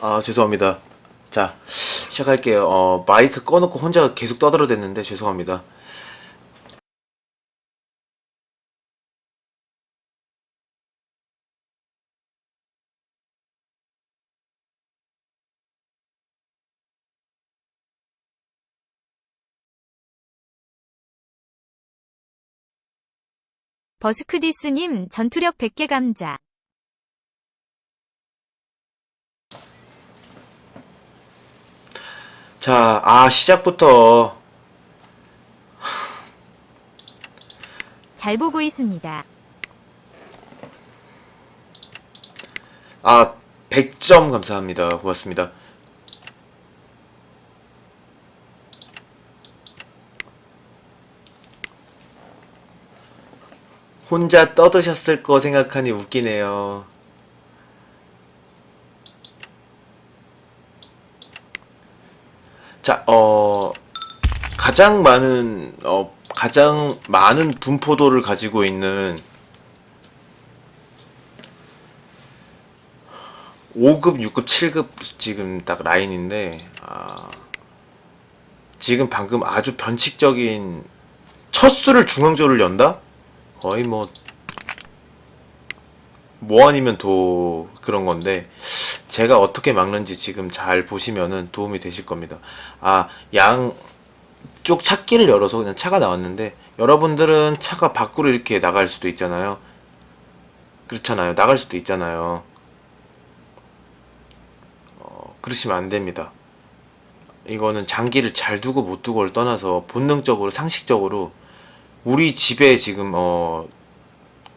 아 죄송합니다. 자 시작할게요. 어 마이크 꺼놓고 혼자 계속 떠들어댔는데 죄송합니다. 버스크디스님 전투력 100개 감자. 자, 아 시작부터 잘 보고 있습니다. 아 100점 감사합니다. 고맙습니다. 혼자 떠드셨을 거 생각하니 웃기네요. 자, 어, 가장 많은, 어, 가장 많은 분포도를 가지고 있는 5급, 6급, 7급 지금 딱 라인인데, 아, 지금 방금 아주 변칙적인 첫 수를 중앙조를 연다? 거의 뭐, 뭐 아니면 도 그런 건데, 제가 어떻게 막는지 지금 잘 보시면은 도움이 되실 겁니다. 아, 양 쪽 찾기를 열어서 그냥 차가 나왔는데, 여러분들은 차가 밖으로 이렇게 나갈 수도 있잖아요. 그렇잖아요. 나갈 수도 있잖아요. 어, 그러시면 안 됩니다. 이거는 장기를 잘 두고 못 두고를 떠나서 본능적으로 상식적으로 우리 집에 지금 어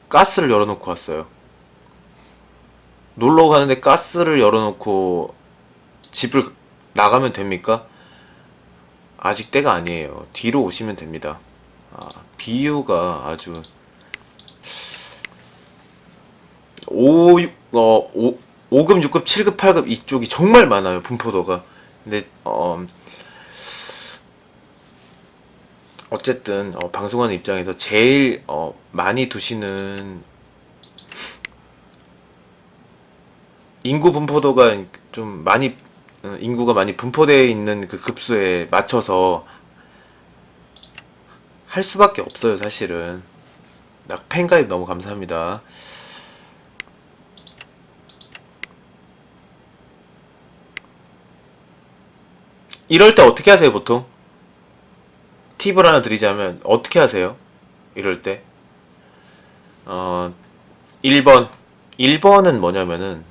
가스를 열어놓고 왔어요. 놀러 가는데 가스를 열어놓고 집을 나가면 됩니까? 아직 때가 아니에요. 뒤로 오시면 됩니다. 아, 비유가 아주 5, 어, 5, 5급, 6급, 7급, 8급 이쪽이 정말 많아요. 분포도가. 근데 어, 어쨌든 어, 방송하는 입장에서 제일 어, 많이 두시는 인구 분포도가 좀 많이 어, 인구가 많이 분포되어 있는 그 급수에 맞춰서 할 수밖에 없어요, 사실은. 나 팬가입 너무 감사합니다. 이럴 때 어떻게 하세요, 보통? 팁을 하나 드리자면 어떻게 하세요? 이럴 때? 어, 1번. 1번은 뭐냐면은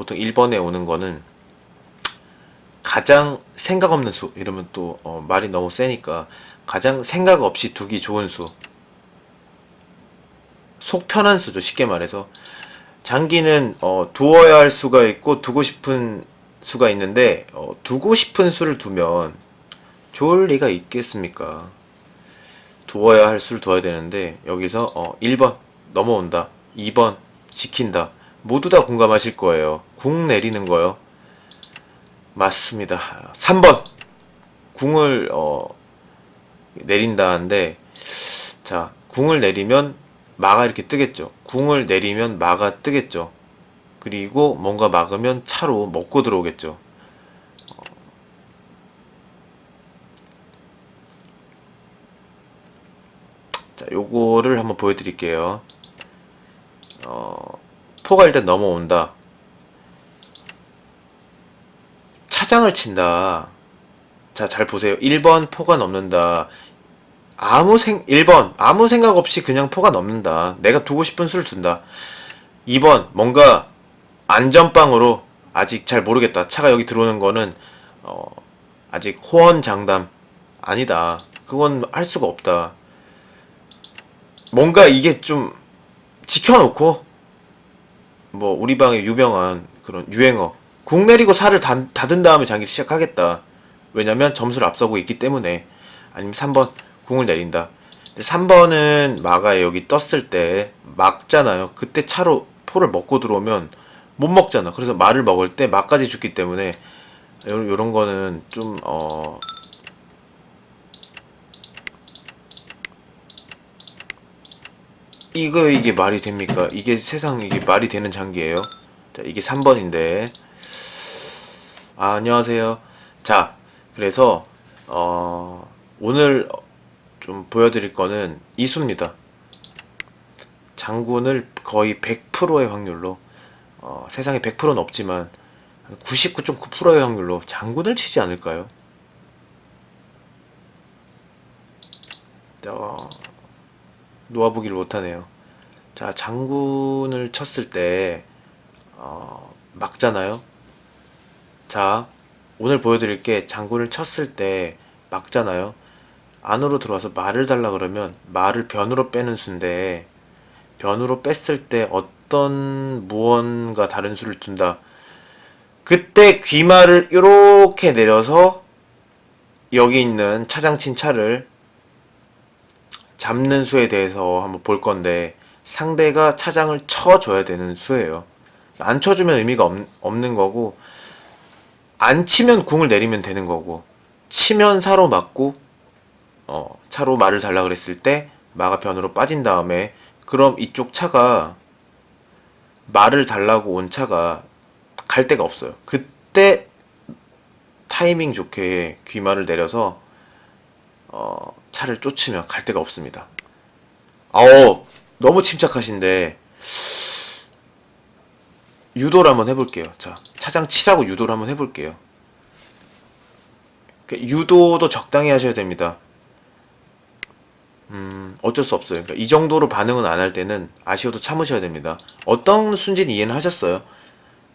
보통 1번에 오는 거는 가장 생각 없는 수 이러면 또 어, 말이 너무 세니까 가장 생각 없이 두기 좋은 수. 속 편한 수죠, 쉽게 말해서. 장기는 어, 두어야 할 수가 있고 두고 싶은 수가 있는데 어, 두고 싶은 수를 두면 좋을 리가 있겠습니까? 두어야 할 수를 둬야 되는데 여기서 어, 1번 넘어온다. 2번 지킨다. 모두 다 공감하실 거예요. 궁 내리는 거요. 맞습니다. 3번 궁을 어, 내린다는데 자 궁을 내리면 마가 이렇게 뜨겠죠. 궁을 내리면 마가 뜨겠죠. 그리고 뭔가 막으면 차로 먹고 들어오겠죠. 어. 자, 요거를 한번 보여드릴게요. 어, 포가 일단 넘어온다. 차장을 친다. 자, 잘 보세요. 1번 포가 넘는다. 아무 생, 1번, 아무 생각 없이 그냥 포가 넘는다. 내가 두고 싶은 수를 둔다. 2번, 뭔가 안전빵으로 아직 잘 모르겠다. 차가 여기 들어오는 거는, 어, 아직 호언장담 아니다. 그건 할 수가 없다. 뭔가 이게 좀 지켜놓고, 뭐, 우리 방에 유명한 그런 유행어. 궁 내리고 살을 다, 닫은 다음에 장기를 시작하겠다. 왜냐면 점수를 앞서고 있기 때문에. 아니면 3번, 궁을 내린다. 근데 3번은 마가 여기 떴을 때 막잖아요. 그때 차로 포를 먹고 들어오면 못 먹잖아. 그래서 말을 먹을 때 막까지 죽기 때문에 요런 거는 좀, 어, 이거 이게 말이 됩니까? 이게 세상 이게 말이 되는 장기예요? 자, 이게 3번인데 아, 안녕하세요. 자, 그래서 어, 오늘 좀 보여드릴 거는 이수입니다. 장군을 거의 100%의 확률로 어, 세상에 100%는 없지만 99.9%의 확률로 장군을 치지 않을까요? 어, 놓아보길 못하네요. 자, 장군을 쳤을 때 어, 막잖아요. 자, 오늘 보여드릴 게 장군을 쳤을 때 막잖아요. 안으로 들어와서 말을 달라 그러면 말을 변으로 빼는 수인데 변으로 뺐을 때 어떤 무언가 다른 수를 둔다. 그때 귀말을 이렇게 내려서 여기 있는 차장친 차를 잡는 수에 대해서 한번 볼 건데 상대가 차장을 쳐줘야 되는 수예요. 안 쳐주면 의미가 없, 없는 거고 안 치면 궁을 내리면 되는 거고 치면 사로 맞고 어, 차로 말을 달라 그랬을 때 마가 변으로 빠진 다음에 그럼 이쪽 차가 말을 달라고 온 차가 갈 데가 없어요. 그때 타이밍 좋게 귀말을 내려서 어, 차를 쫓으면 갈 데가 없습니다. 아우 너무 침착하신데 유도를 한번 해볼게요. 자 차장 치라고 유도를 한번 해볼게요. 그 유도도 적당히 하셔야 됩니다. 음, 어쩔 수 없어요. 그러니까 이 정도로 반응은 안 할 때는 아쉬워도 참으셔야 됩니다. 어떤 순진 이해는 하셨어요?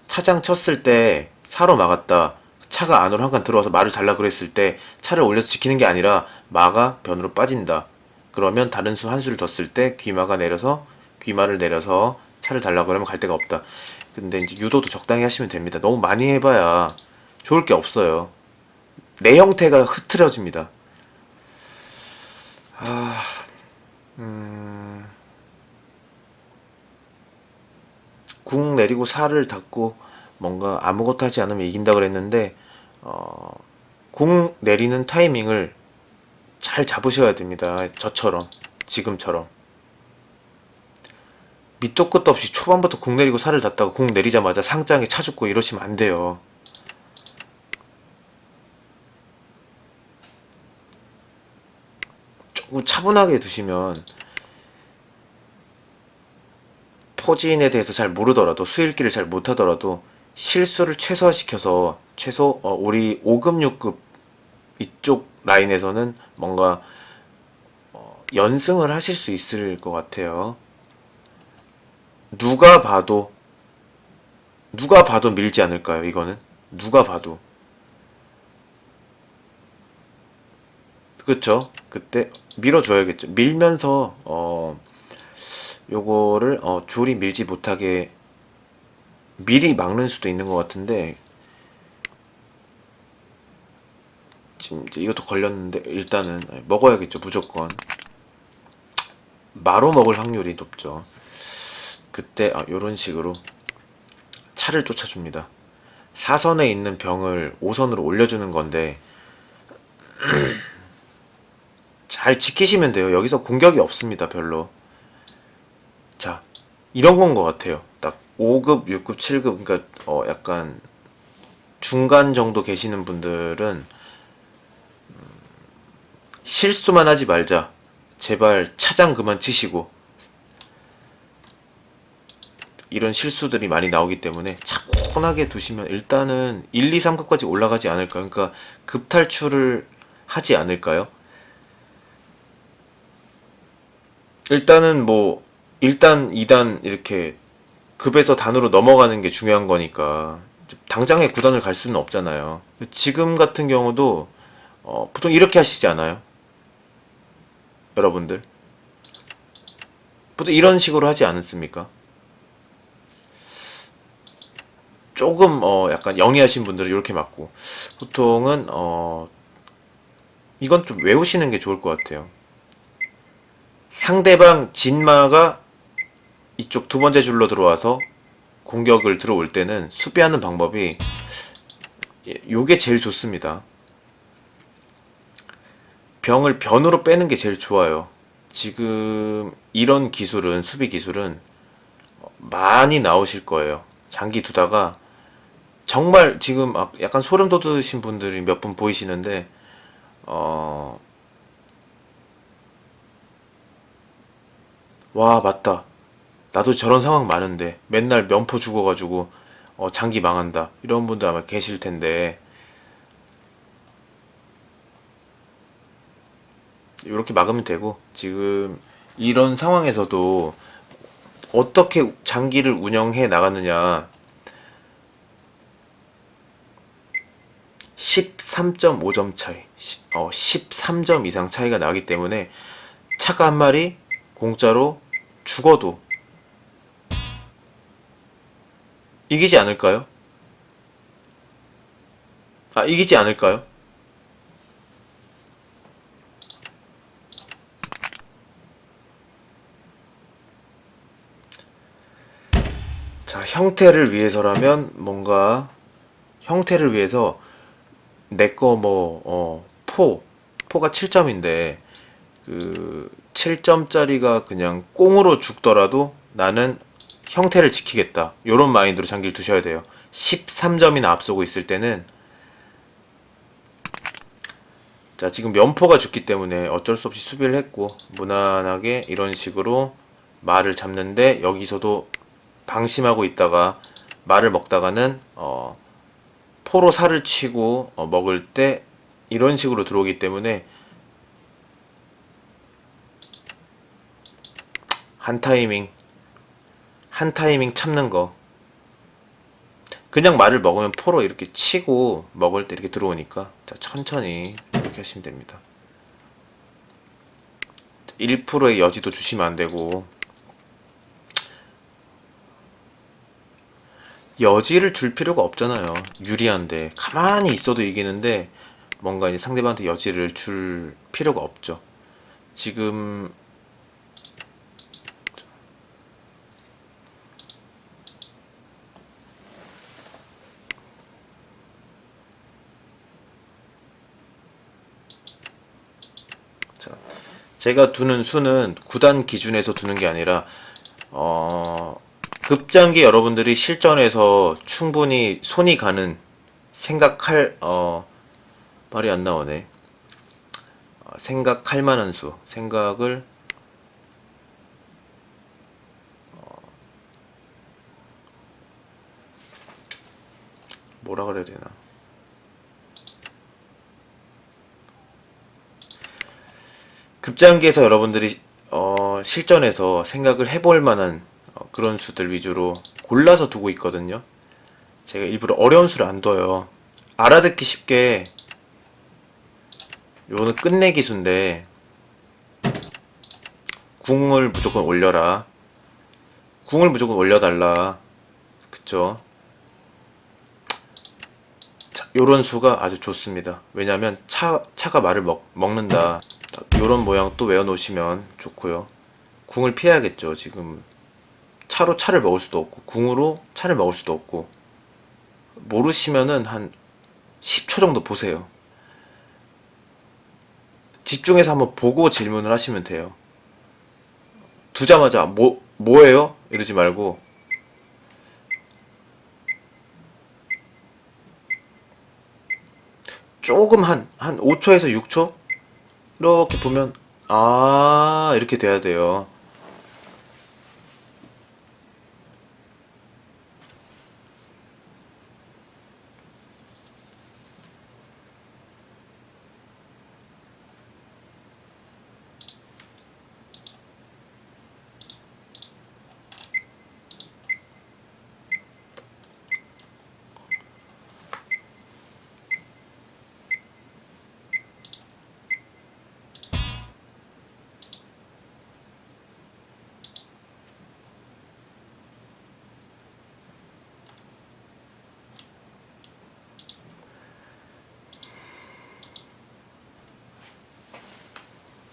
차장 쳤을 때 사로 막았다. 차가 안으로 한 칸 들어와서 말을 달라 그랬을 때 차를 올려서 지키는 게 아니라 마가 변으로 빠진다. 그러면 다른 수 한 수를 더 쓸 때 귀마가 내려서 귀마를 내려서 차를 달라 그러면 갈 데가 없다. 근데 이제 유도도 적당히 하시면 됩니다. 너무 많이 해봐야 좋을 게 없어요. 내 형태가 흐트러집니다. 아, 음, 궁 내리고 살을 닫고 뭔가 아무것도 하지 않으면 이긴다 그랬는데 어, 궁 내리는 타이밍을 잘 잡으셔야 됩니다. 저처럼 지금처럼 밑도 끝도 없이 초반부터 궁 내리고 살을 닫다가 궁 내리자마자 상장에 차 죽고 이러시면 안 돼요. 조금 차분하게 두시면 포진에 대해서 잘 모르더라도 수일기를 잘 못하더라도 실수를 최소화시켜서 최소 어, 우리 5급 6급 이쪽 라인에서는 뭔가 어, 연승을 하실 수 있을 것 같아요. 누가 봐도 누가 봐도 밀지 않을까요? 이거는 누가 봐도 그쵸? 그때 밀어줘야겠죠. 밀면서 어 요거를 어 조리 밀지 못하게 미리 막는 수도 있는 것 같은데 지금 이제 이것도 걸렸는데 일단은 먹어야겠죠 무조건 마로 먹을 확률이 높죠. 그때 아, 요런 식으로 차를 쫓아줍니다. 사선에 있는 병을 5선으로 올려주는 건데 잘 지키시면 돼요. 여기서 공격이 없습니다. 별로. 자, 이런 건 것 같아요. 딱 5급, 6급, 7급, 그러니까 어 약간 중간 정도 계시는 분들은 음, 실수만 하지 말자. 제발 차장 그만 치시고 이런 실수들이 많이 나오기 때문에 차분하게 두시면 일단은 1, 2, 3급까지 올라가지 않을까. 그러니까 급탈출을 하지 않을까요? 일단은 뭐 1단, 2단 이렇게 급에서 단으로 넘어가는 게 중요한 거니까 당장에 9단을 갈 수는 없잖아요. 지금 같은 경우도 어, 보통 이렇게 하시지 않아요? 여러분들 보통 이런 식으로 하지 않습니까? 조금 어 약간 영리하신 분들은 이렇게 맞고 보통은 어 이건 좀 외우시는 게 좋을 것 같아요. 상대방 진마가 이쪽 두 번째 줄로 들어와서 공격을 들어올 때는 수비하는 방법이 예, 요게 제일 좋습니다. 병을 변으로 빼는 게 제일 좋아요. 지금 이런 기술은 수비 기술은 많이 나오실 거예요. 장기 두다가 정말 지금 아- 약간 소름 돋으신 분들이 몇 분 보이시는데 어. 와, 맞다. 나도 저런 상황 많은데 맨날 면포 죽어가지고 어, 장기 망한다. 이런 분들 아마 계실 텐데. 이렇게 막으면 되고 지금 이런 상황에서도 어떻게 장기를 운영해 나갔느냐. 13.5점 차이. 시- 어, 13점 이상 차이가 나기 때문에 차가 한 마리 공짜로 죽어도 이기지 않을까요? 아 이기지 않을까요? 자, 형태를 위해서라면 뭔가 형태를 위해서 내거 뭐, 어, 포, 포가 7점인데 그 7점짜리가 그냥 꽁으로 죽더라도 나는 형태를 지키겠다. 요런 마인드로 장기를 두셔야 돼요. 13점이나 앞서고 있을 때는 자, 지금 면포가 죽기 때문에 어쩔 수 없이 수비를 했고 무난하게 이런 식으로 말을 잡는데 여기서도 방심하고 있다가 말을 먹다가는 어, 포로 살을 치고 어, 먹을 때 이런 식으로 들어오기 때문에 한 타이밍 한 타이밍 참는 거 그냥 말을 먹으면 포로 이렇게 치고 먹을 때 이렇게 들어오니까 자 천천히 이렇게 하시면 됩니다 1%의 여지도 주시면 안 되고 여지를 줄 필요가 없잖아요. 유리한데 가만히 있어도 이기는데 뭔가 이제 상대방한테 여지를 줄 필요가 없죠. 지금 제가 두는 수는 구단 기준에서 두는 게 아니라 어 급장기 여러분들이 실전에서 충분히 손이 가는 생각할 어 말이 안 나오네. 어, 생각할 만한 수, 생각을 어, 뭐라 그래야 되나? 급장기에서 여러분들이 어, 실전에서 생각을 해볼 만한 어, 그런 수들 위주로 골라서 두고 있거든요. 제가 일부러 어려운 수를 안 둬요. 알아듣기 쉽게 요거는 끝내기 수인데 궁을 무조건 올려라. 궁을 무조건 올려달라. 그쵸? 자, 요런 수가 아주 좋습니다. 왜냐면 차, 차가 말을 먹, 먹는다. 요런 모양 또 외워놓으시면 좋고요. 궁을 피해야겠죠. 지금 차로 차를 먹을 수도 없고 궁으로 차를 먹을 수도 없고 모르시면은 한 10초 정도 보세요. 집중해서 한번 보고 질문을 하시면 돼요. 두자마자 뭐 뭐예요? 이러지 말고 조금 한 한 5초에서 6초 이렇게 보면 아 이렇게 돼야 돼요.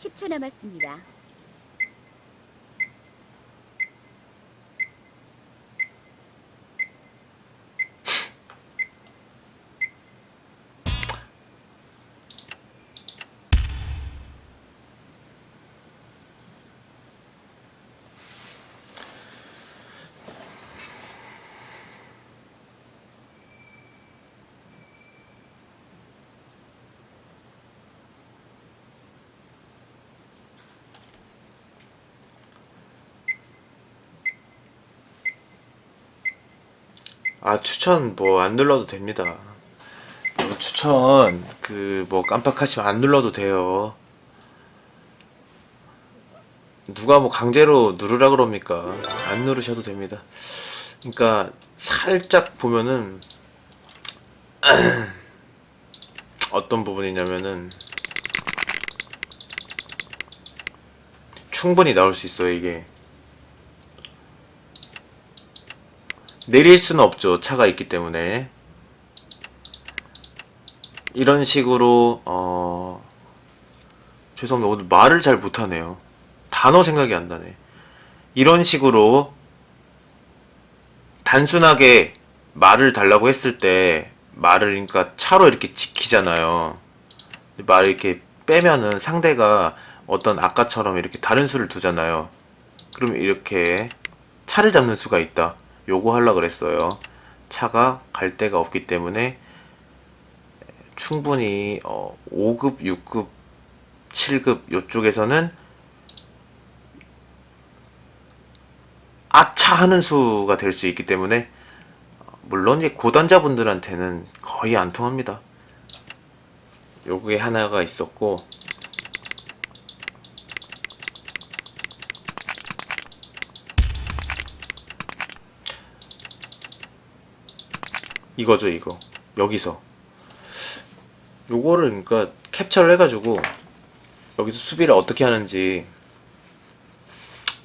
십초 남았습니다. 아 추천 뭐 안 눌러도 됩니다. 뭐 추천 그 뭐 깜빡하시면 안 눌러도 돼요. 누가 뭐 강제로 누르라 그럽니까? 안 누르셔도 됩니다. 그러니까 살짝 보면은 어떤 부분이냐면은 충분히 나올 수 있어요 이게 내릴 수는 없죠. 차가 있기 때문에. 이런 식으로 어 죄송합니다. 오늘 말을 잘 못하네요. 단어 생각이 안 나네. 이런 식으로 단순하게 말을 달라고 했을 때 말을 그러니까 차로 이렇게 지키잖아요. 말을 이렇게 빼면은 상대가 어떤 아까처럼 이렇게 다른 수를 두잖아요. 그럼 이렇게 차를 잡는 수가 있다 요거 하려 그랬어요 차가 갈 데가 없기 때문에 충분히 어 5급, 6급, 7급 요쪽에서는 아차 하는 수가 될 수 있기 때문에 어, 물론 이제 고단자분들한테는 거의 안 통합니다. 요게 하나가 있었고 이거죠 이거. 여기서. 요거를 그러니까 캡처를 해가지고 여기서 수비를 어떻게 하는지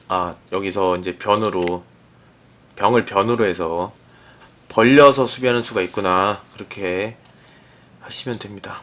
아 여기서 이제 변으로 병을 변으로 해서 벌려서 수비하는 수가 있구나. 그렇게 하시면 됩니다.